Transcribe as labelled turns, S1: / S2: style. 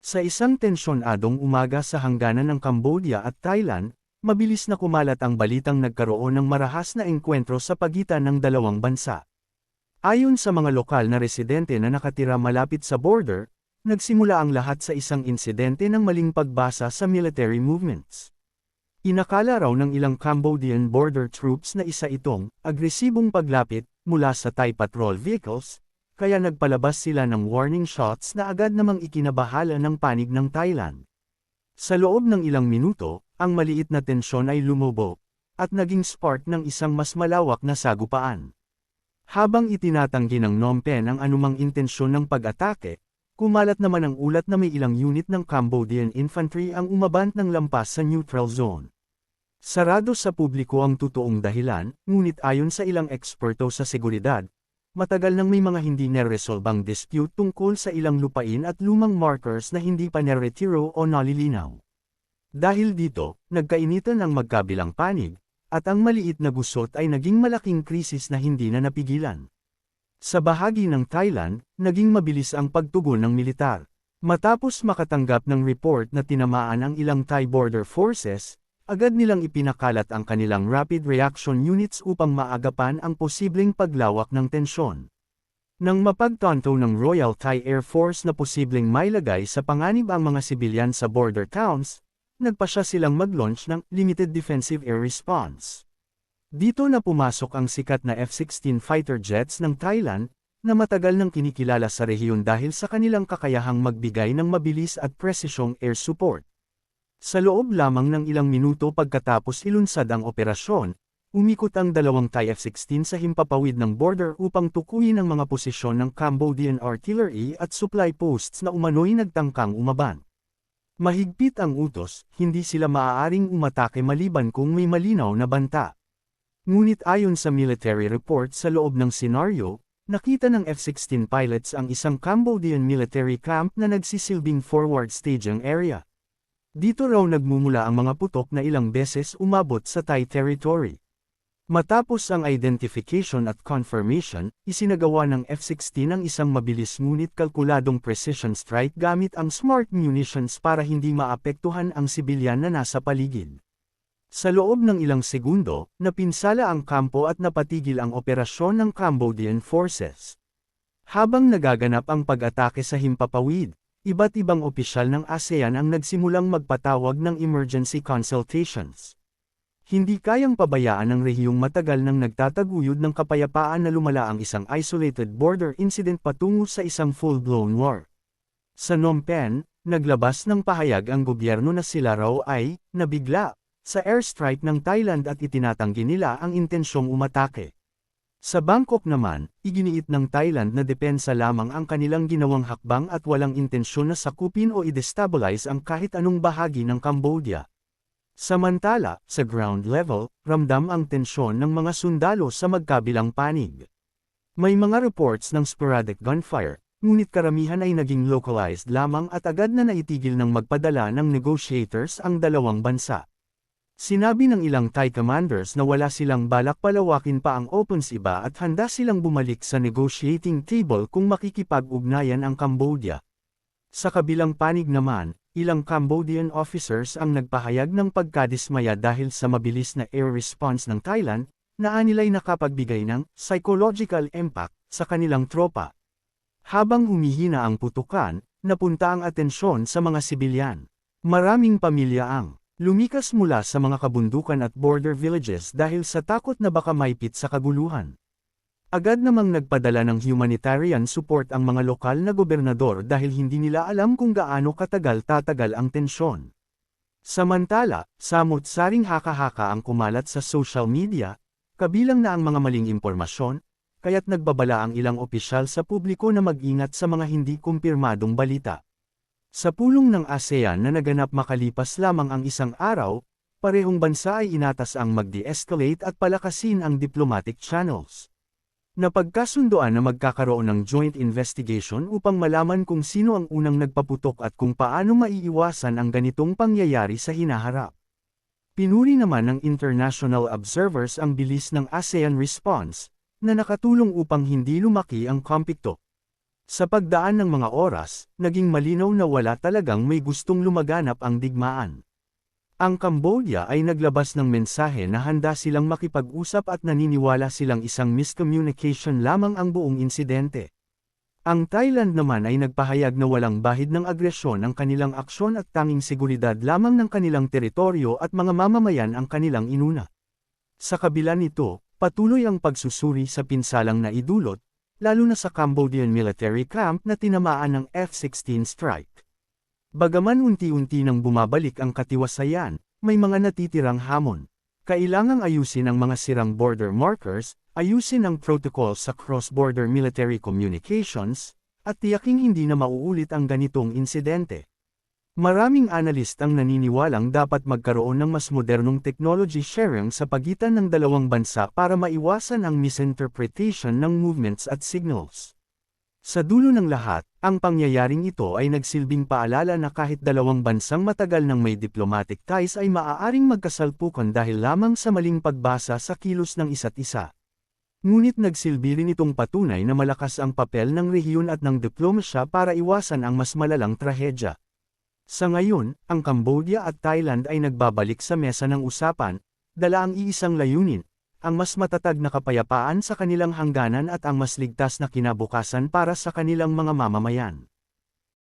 S1: Sa isang tensyonadong umaga sa hangganan ng Cambodia at Thailand, mabilis na kumalat ang balitang nagkaroon ng marahas na engkwentro sa pagitan ng dalawang bansa. Ayon sa mga lokal na residente na nakatira malapit sa border, nagsimula ang lahat sa isang insidente ng maling pagbasa sa military movements. Inakala raw ng ilang Cambodian border troops na isa itong agresibong paglapit mula sa Thai patrol vehicles, kaya nagpalabas sila ng warning shots na agad namang ikinabahala ng panig ng Thailand. Sa loob ng ilang minuto, ang maliit na tensyon ay lumubog, at naging spark ng isang mas malawak na sagupaan. Habang itinatanggi ng Phnom Penh ang anumang intensyon ng pag-atake, kumalat naman ang ulat na may ilang unit ng Cambodian infantry ang umabant ng lampas sa neutral zone. Sarado sa publiko ang totoong dahilan, ngunit ayon sa ilang eksperto sa seguridad, Matagal nang may mga hindi neresolbang dispute tungkol sa ilang lupain at lumang markers na hindi pa neretiro o nalilinaw. Dahil dito, nagkainitan ang magkabilang panig, at ang maliit na gusot ay naging malaking krisis na hindi na napigilan. Sa bahagi ng Thailand, naging mabilis ang pagtugon ng militar. Matapos makatanggap ng report na tinamaan ang ilang Thai border forces, Agad nilang ipinakalat ang kanilang rapid reaction units upang maagapan ang posibleng paglawak ng tensyon. Nang mapagtanto ng Royal Thai Air Force na posibleng mailagay sa panganib ang mga sibilyan sa border towns, nagpasya silang mag-launch ng Limited Defensive Air Response. Dito na pumasok ang sikat na F-16 fighter jets ng Thailand, na matagal nang kinikilala sa rehiyon dahil sa kanilang kakayahang magbigay ng mabilis at presisyong air support. Sa loob lamang ng ilang minuto pagkatapos ilunsad ang operasyon, umikot ang dalawang Thai F-16 sa himpapawid ng border upang tukuyin ang mga posisyon ng Cambodian artillery at supply posts na umano'y nagtangkang umaban. Mahigpit ang utos, hindi sila maaaring umatake maliban kung may malinaw na banta. Ngunit ayon sa military report sa loob ng senaryo, nakita ng F-16 pilots ang isang Cambodian military camp na nagsisilbing forward staging area. Dito raw nagmumula ang mga putok na ilang beses umabot sa Thai territory. Matapos ang identification at confirmation, isinagawa ng F-16 ang isang mabilis ngunit kalkuladong precision strike gamit ang smart munitions para hindi maapektuhan ang sibilyan na nasa paligid. Sa loob ng ilang segundo, napinsala ang kampo at napatigil ang operasyon ng Cambodian forces. Habang nagaganap ang pag-atake sa himpapawid, Iba't ibang opisyal ng ASEAN ang nagsimulang magpatawag ng emergency consultations. Hindi kayang pabayaan ng rehiyong matagal nang nagtataguyod ng kapayapaan na lumala ang isang isolated border incident patungo sa isang full-blown war. Sa Phnom Penh, naglabas ng pahayag ang gobyerno na sila raw ay, nabigla, sa airstrike ng Thailand at itinatanggi nila ang intensyong umatake. Sa Bangkok naman, iginiit ng Thailand na depensa lamang ang kanilang ginawang hakbang at walang intensyon na sakupin o i-destabilize ang kahit anong bahagi ng Cambodia. Samantala, sa ground level, ramdam ang tensyon ng mga sundalo sa magkabilang panig. May mga reports ng sporadic gunfire, ngunit karamihan ay naging localized lamang at agad na naitigil ng magpadala ng negotiators ang dalawang bansa. Sinabi ng ilang Thai commanders na wala silang balak palawakin pa ang offensiba at handa silang bumalik sa negotiating table kung makikipag-ugnayan ang Cambodia. Sa kabilang panig naman, ilang Cambodian officers ang nagpahayag ng pagkadismaya dahil sa mabilis na air response ng Thailand, na anilay nakapagbigay ng psychological impact sa kanilang tropa. Habang humihina ang putukan, napunta ang atensyon sa mga sibilyan. Maraming pamilya ang Lumikas mula sa mga kabundukan at border villages dahil sa takot na baka maipit sa kaguluhan. Agad namang nagpadala ng humanitarian support ang mga lokal na gobernador dahil hindi nila alam kung gaano katagal tatagal ang tensyon. Samantala, samot-saring haka-haka ang kumalat sa social media, kabilang na ang mga maling impormasyon, kaya't nagbabala ang ilang opisyal sa publiko na mag-ingat sa mga hindi kumpirmadong balita. Sa pulong ng ASEAN na naganap makalipas lamang ang isang araw, parehong bansa ay inatas ang mag-de-escalate at palakasin ang diplomatic channels. Napagkasundoan na magkakaroon ng joint investigation upang malaman kung sino ang unang nagpaputok at kung paano maiiwasan ang ganitong pangyayari sa hinaharap. Pinuri naman ng international observers ang bilis ng ASEAN response, na nakatulong upang hindi lumaki ang komplikto. Sa pagdaan ng mga oras, naging malinaw na wala talagang may gustong lumaganap ang digmaan. Ang Cambodia ay naglabas ng mensahe na handa silang makipag-usap at naniniwala silang isang miscommunication lamang ang buong insidente. Ang Thailand naman ay nagpahayag na walang bahid ng agresyon ang kanilang aksyon at tanging seguridad lamang ng kanilang teritoryo at mga mamamayan ang kanilang inuna. Sa kabila nito, patuloy ang pagsusuri sa pinsalang na idulot, lalo na sa Cambodian military camp na tinamaan ng F-16 strike. Bagaman unti-unti nang bumabalik ang katiwasayan, may mga natitirang hamon. Kailangang ayusin ang mga sirang border markers, ayusin ang protocol sa cross-border military communications, at tiyaking hindi na mauulit ang ganitong insidente. Maraming analist ang naniniwalang dapat magkaroon ng mas modernong technology sharing sa pagitan ng dalawang bansa para maiwasan ang misinterpretation ng movements at signals. Sa dulo ng lahat, ang pangyayaring ito ay nagsilbing paalala na kahit dalawang bansang matagal ng may diplomatic ties ay maaaring magkasalpukan dahil lamang sa maling pagbasa sa kilos ng isa't isa. Ngunit nagsilbi rin itong patunay na malakas ang papel ng rehiyon at ng diplomasya para iwasan ang mas malalang trahedya. Sa ngayon, ang Cambodia at Thailand ay nagbabalik sa mesa ng usapan, dala ang iisang layunin, ang mas matatag na kapayapaan sa kanilang hangganan at ang mas ligtas na kinabukasan para sa kanilang mga mamamayan.